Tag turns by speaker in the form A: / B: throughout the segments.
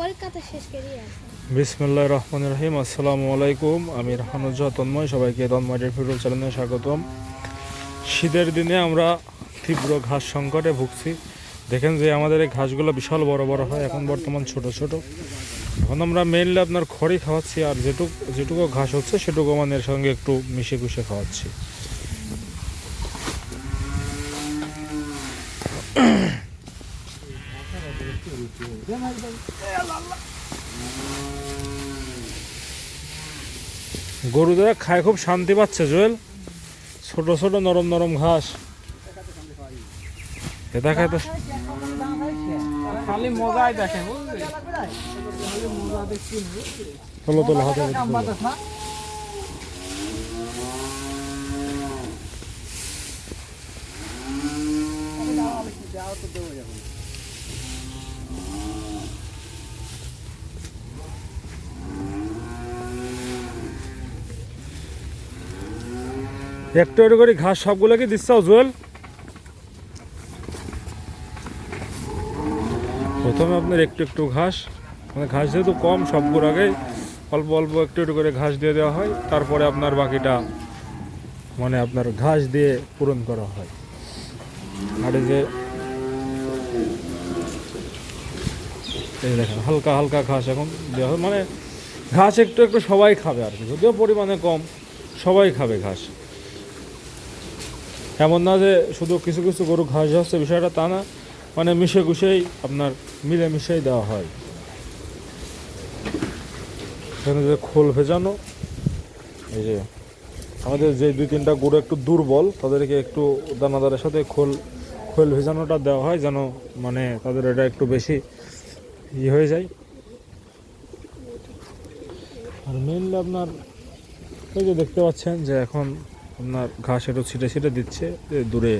A: কলকাতা
B: বিসমুল্লাহ রহমান রহিম, আসসালামু আলাইকুম। আমি রাহানুজ্জাহ তন্ময়, সবাইকে তন্ময়ের ফিরুল চ্যানেলে স্বাগতম। শীতের দিনে আমরা তীব্র ঘাস সংকটে ভুগছি। দেখেন যে আমাদের এই ঘাসগুলো বিশাল বড় বড় হয়, এখন বর্তমান ছোট ছোট। এখন আমরা মেনলি আপনার খড়ি খাওয়াচ্ছি, আর যেটুকু যেটুকু ঘাস হচ্ছে, সেটুকু এর সঙ্গে একটু মিশে কুশে খাওয়াচ্ছি। গরুদের খায় খুব শান্তি পাচ্ছে জুয়েল। ছোট ছোট নরম নরম ঘাস। এটা
C: খালি মজাই দেখে
B: তোলো তোলো হাতে একটু একটু করে ঘাস সবগুলো কি দিচ্ছাও জুয়েল। প্রথমে আপনার একটু একটু ঘাস মানে ঘাস যেহেতু কম সবগুলো আগে অল্প অল্প একটু একটু করে ঘাস দিয়ে দেওয়া হয়, তারপরে আপনার বাকিটা মানে আপনার ঘাস দিয়ে পূরণ করা হয়। আর যে এই দেখেন, হালকা হালকা ঘাস এখন দেওয়া হয় মানে ঘাস একটু একটু সবাই খাবে আর কি, যদিও পরিমাণে কম, সবাই খাবে ঘাস। এমন না যে শুধু কিছু কিছু গরু ঘাস হচ্ছে বিষয়টা তা না মানে মিশে গুশেই আপনার মিলে মিশেই দেওয়া হয়। এখানে যে খোল ভেজানো, এই যে আমাদের যে দুই তিনটা গরু একটু দুর্বল, তাদেরকে একটু দানাদারের সাথে খোল খোল ভেজানোটা দেওয়া হয় যেন মানে তাদের এটা একটু বেশি ই হয়ে যায়। আর মেনলি আপনার এই যে দেখতে পাচ্ছেন যে এখন আপনার ঘাস একটু ছিটে ছিটে দিচ্ছে দূরে।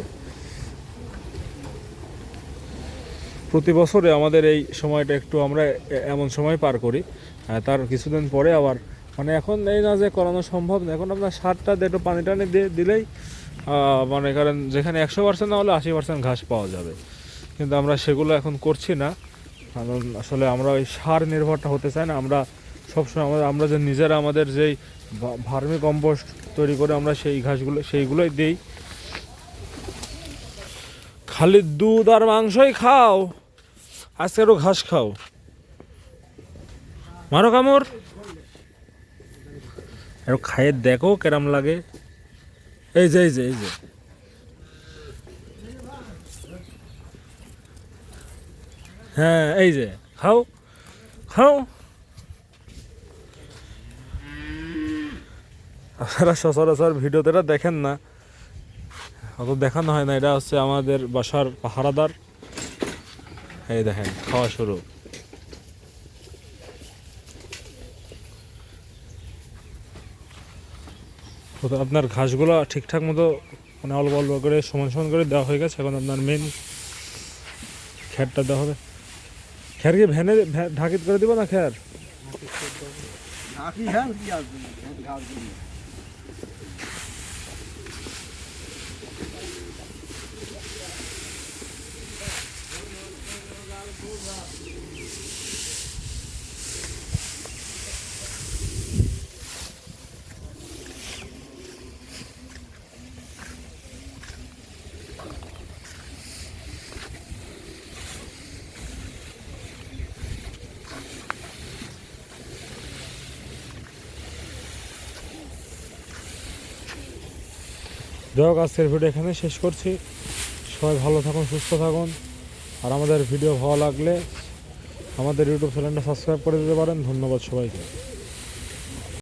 B: প্রতি বছরে আমাদের এই সময়টা একটু আমরা এমন সময় পার করি। তার কিছুদিন পরে আবার মানে এখন এই না যে করানো সম্ভব না, এখন আপনার সারটা একটু পানি টানি দিয়ে দিলেই মানে কারণ যেখানে একশো পার্সেন্ট না হলে আশি পার্সেন্ট ঘাস পাওয়া যাবে। কিন্তু আমরা সেগুলো এখন করছি না। কারণ আসলে আমরা ওই সার নির্ভরটা হতে চাই না, আমরা সবসময় আমাদের আমরা যে নিজেরা আমাদের যেই ভার্মি কম্পোস্ট তৈরি করে আমরা সেই ঘাসগুলো সেইগুলোই দিই। খালি দুধ আর মাংসই খাও আজকে একটু ঘাস খাও। মারো কামড়। একটু খাইয়ে দেখো কেরাম লাগে। এই যে এই যে এই যে। হ্যাঁ এই যে। খাও খাও। আপনারা সচরাচর ভিডিওতে এটা দেখেন না। অত দেখানো হয় না, এটা হচ্ছে আমাদের বাসার পাহারাদার। এই দেখেন, খাওয়া শুরু। আপনার ঘাসগুলো ঠিকঠাক মতো মানে অল্প অল্প করে সমান সমান করে দেওয়া হয়ে গেছে, এখন আপনার মেন খ্যারটা দেওয়া হবে। খ্যার কি ভ্যানে ভ্যা- ঢাকিত করে দিব না খ্যার যাই হোক আজকের ভিডিও এখানে শেষ করছি। সবাই ভালো থাকুন, সুস্থ থাকুন। আর আমাদের ভিডিও ভালো লাগলে আমাদের ইউটিউব চ্যানেলটা সাবস্ক্রাইব করে দিতে পারেন। ধন্যবাদ সবাইকে।